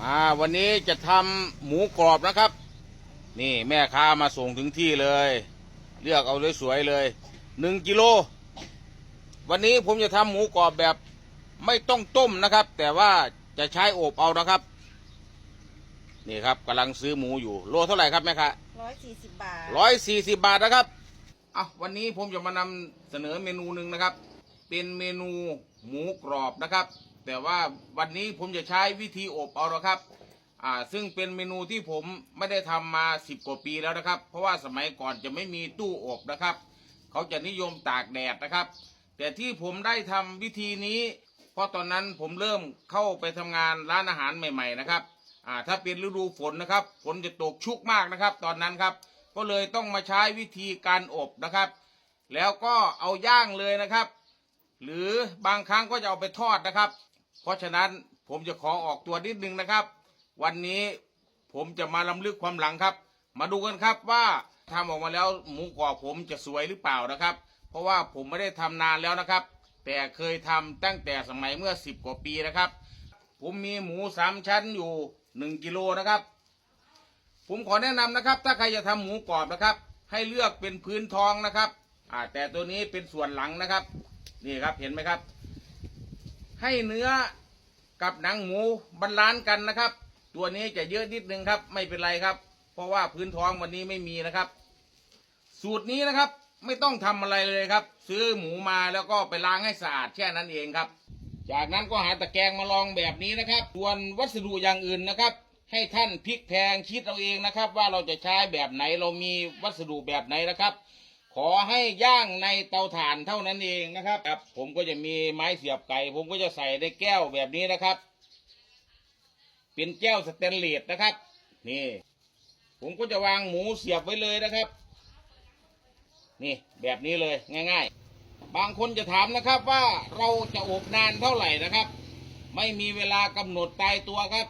มาวันนี้จะทำหมูกรอบนะครับ นี่แม่ค้ามาส่งถึงที่เลย เลือกเอาสวยๆเลยหนึ่งกิโล วันนี้ผมจะทำหมูกรอบแบบไม่ต้องต้มนะครับ แต่ว่าจะใช้อบเอานะครับ นี่ครับกำลังซื้อหมูอยู่โลเท่าไหร่ครับแม่ค้าร้อยสี่สิบบาทร้อยสี่สิบบาทนะครับอะวันนี้ผมจะมานำเสนอเมนูหนึ่งนะครับ เป็นเมนูหมูกรอบนะครับ แต่ว่าวันนี้ผมจะใช้วิธีอบเอาละครับอ่าซึ่งเป็นเมนูที่ผมไม่ได้ทำมาสิบกว่าปีแล้วนะครับ เพราะว่าสมัยก่อนจะไม่มีตู้อบนะครับ เขาจะนิยมตากแดดนะครับ แต่ที่ผมได้ทำวิธีนี้ เพราะตอนนั้นผมเริ่มเข้าไปทำงานร้านอาหารใหม่ ๆ นะครับอ่าถ้าเป็นฤดูฝนนะครับฝนจะตกชุกมากนะครับ ตอนนั้นครับ ก็เลยต้องมาใช้วิธีการอบนะครับ แล้วก็เอาย่างเลยนะครับ หรือบางครั้งก็จะเอาไปทอดนะครับ ราะฉะนั้นผมจะขอออกตัวนิดนึงนะครับ วันนี้ผมจะมาล้ำลึกความหลังครับ มาดูกันครับว่าทำออกมาแล้วหมูกรอบผมจะสวยหรือเปล่านะครับ เพราะว่าผมไม่ได้ทำนานแล้วนะครับ แต่เคยทำตั้งแต่สมัยเมื่อสิบกว่าปีนะครับ ผมมีหมูสามชั้นอยู่หนึ่งกิโลนะครับ ผมขอแนะนำนะครับ ถ้าใครจะทำหมูกรอบนะครับ ให้เลือกเป็นพื้นทองนะครับอ่าแต่ตัวนี้เป็นส่วนหลังนะครับ นี่ครับเห็นไหมครับ ให้เนื้อกับหนังหมูบรรลานกันนะครับ ตัวนี้จะเยอะนิดนึงครับ ไม่เป็นไรครับ เพราะว่าพื้นท้องวันนี้ไม่มีนะครับ สูตรนี้นะครับไม่ต้องทำอะไรเลยครับ ซื้อหมูมาแล้วก็ไปล้างให้สะอาดแค่นั้นเองครับ จากนั้นก็หาตะแกรงมาลองแบบนี้นะครับ ส่วนวัสดุอย่างอื่นนะครับ ให้ท่านพลิกแพงคิดเอาเองนะครับ ว่าเราจะใช้แบบไหนเรามีวัสดุแบบไหนนะครับ ขอให้ย่างในเตาถ่านเท่านั้นเองนะครับครับ ผมก็จะมีไม้เสียบไก่ ผมก็จะใส่ในแก้วแบบนี้นะครับ เป็นแก้วสแตนเลสนะครับ นี่ ผมก็จะวางหมูเสียบไว้เลยนะครับ นี่แบบนี้เลยง่าย ๆ บางคนจะถามนะครับว่าเราจะอบนานเท่าไหร่นะครับ ไม่มีเวลากำหนดตายตัวครับ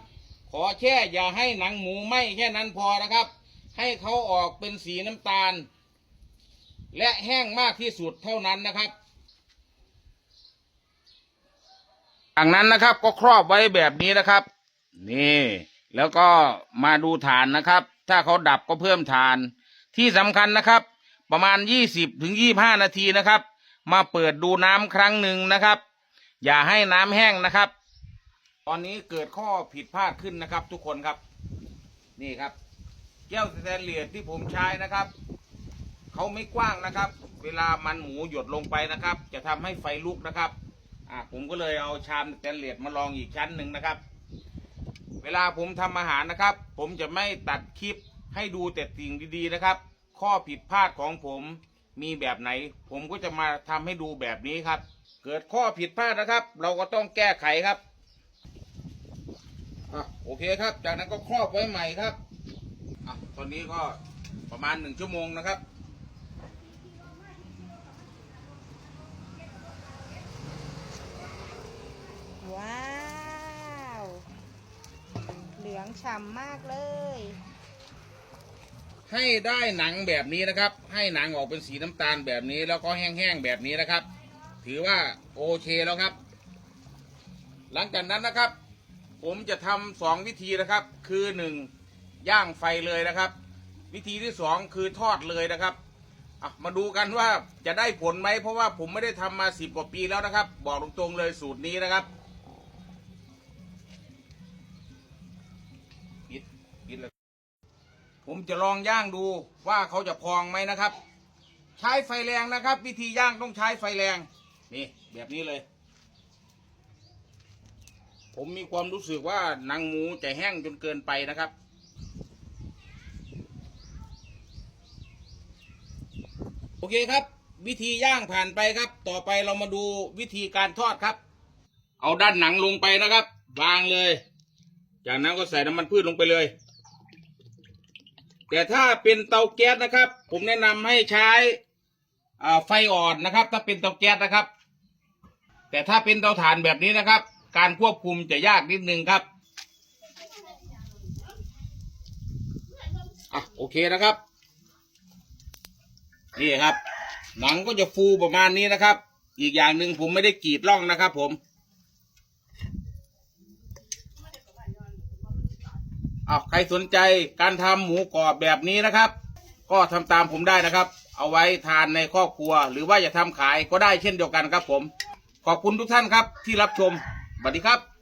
ขอแค่อย่าให้หนังหมูไหม้แค่นั้นพอนะครับ ให้เขาออกเป็นสีน้ำตาล และแห้งมากที่สุดเท่านั้นนะครับจากนั้นนะครับก็ครอบไว้แบบนี้นะครับ นี่ แล้วก็มาดูฐานนะครับ ถ้าเขาดับก็เพิ่มฐาน ที่สำคัญนะครับ ประมาณยี่สิบถึงยี่ห้านาทีนะครับ มาเปิดดูน้ำครั้งหนึ่งนะครับ อย่าให้น้ำแห้งนะครับ ตอนนี้เกิดข้อผิดพลาดขึ้นนะครับ ทุกคนครับ นี่ครับแก้วสแตนเลสที่ผมใช้นะครับ เขาไม่กว้างนะครับ เวลามันหมูหยดลงไปนะครับ จะทำให้ไฟลุกนะครับอ่าผมก็เลยเอาชามสแตนเลสมาลองอีกชั้นหนึ่งนะครับ เวลาผมทำอาหารนะครับ ผมจะไม่ตัดคลิปให้ดูแต่สิ่งดีๆนะครับ ข้อผิดพลาดของผมมีแบบไหน ผมก็จะมาทำให้ดูแบบนี้ครับ เกิดข้อผิดพลาดนะครับ เราก็ต้องแก้ไขครับอะโอเคครับ จากนั้นก็ครอบไว้ใหม่ครับอะตอนนี้ก็ประมาณหนึ่งชั่วโมงนะครับ ว้าว เหลืองฉ่ำมากเลย ให้ได้หนังแบบนี้นะครับ ให้หนังออกเป็นสีน้ำตาลแบบนี้ แล้วก็แห้งๆแบบนี้นะครับ ถือว่าโอเคแล้วครับ หลังจากนั้นนะครับ ผมจะทำสองวิธีนะครับ คือหนึ่งย่างไฟเลยนะครับ วิธีที่สองคือทอดเลยนะครับอะมาดูกันว่าจะได้ผลไหมเพราะว่าผมไม่ได้ทำมาสิบกว่าปีแล้วนะครับ บอกตรงๆเลยสูตรนี้นะครับ ผมจะลองย่างดูว่าเขาจะพองไหมนะครับ ใช้ไฟแรงนะครับ วิธีย่างต้องใช้ไฟแรง นี่แบบนี้เลย ผมมีความรู้สึกว่าหนังหมูจะแห้งจนเกินไปนะครับโอเคครับ วิธีย่างผ่านไปครับ ต่อไปเรามาดูวิธีการทอดครับ เอาด้านหนังลงไปนะครับ วางเลย จากนั้นก็ใส่น้ำมันพืชลงไปเลย แต่ถ้าเป็นเตาแก๊สนะครับ ผมแนะนำให้ใช้อ่าไฟอ่อนนะครับ ถ้าเป็นเตาแก๊สนะครับ แต่ถ้าเป็นเตาถ่านแบบนี้นะครับ การควบคุมจะยากนิดนึงครับอะโอเคนะครับนี่ครับ หนังก็จะฟูประมาณนี้นะครับ อีกอย่างหนึ่งผมไม่ได้กรีดร่องนะครับ ผม เอาใครสนใจการทำหมูกรอบแบบนี้นะครับ ก็ทำตามผมได้นะครับ เอาไว้ทานในครอบครัว หรือว่าจะทำขายก็ได้เช่นเดียวกันครับผม ขอบคุณทุกท่านครับที่รับชมสวัสดีครับ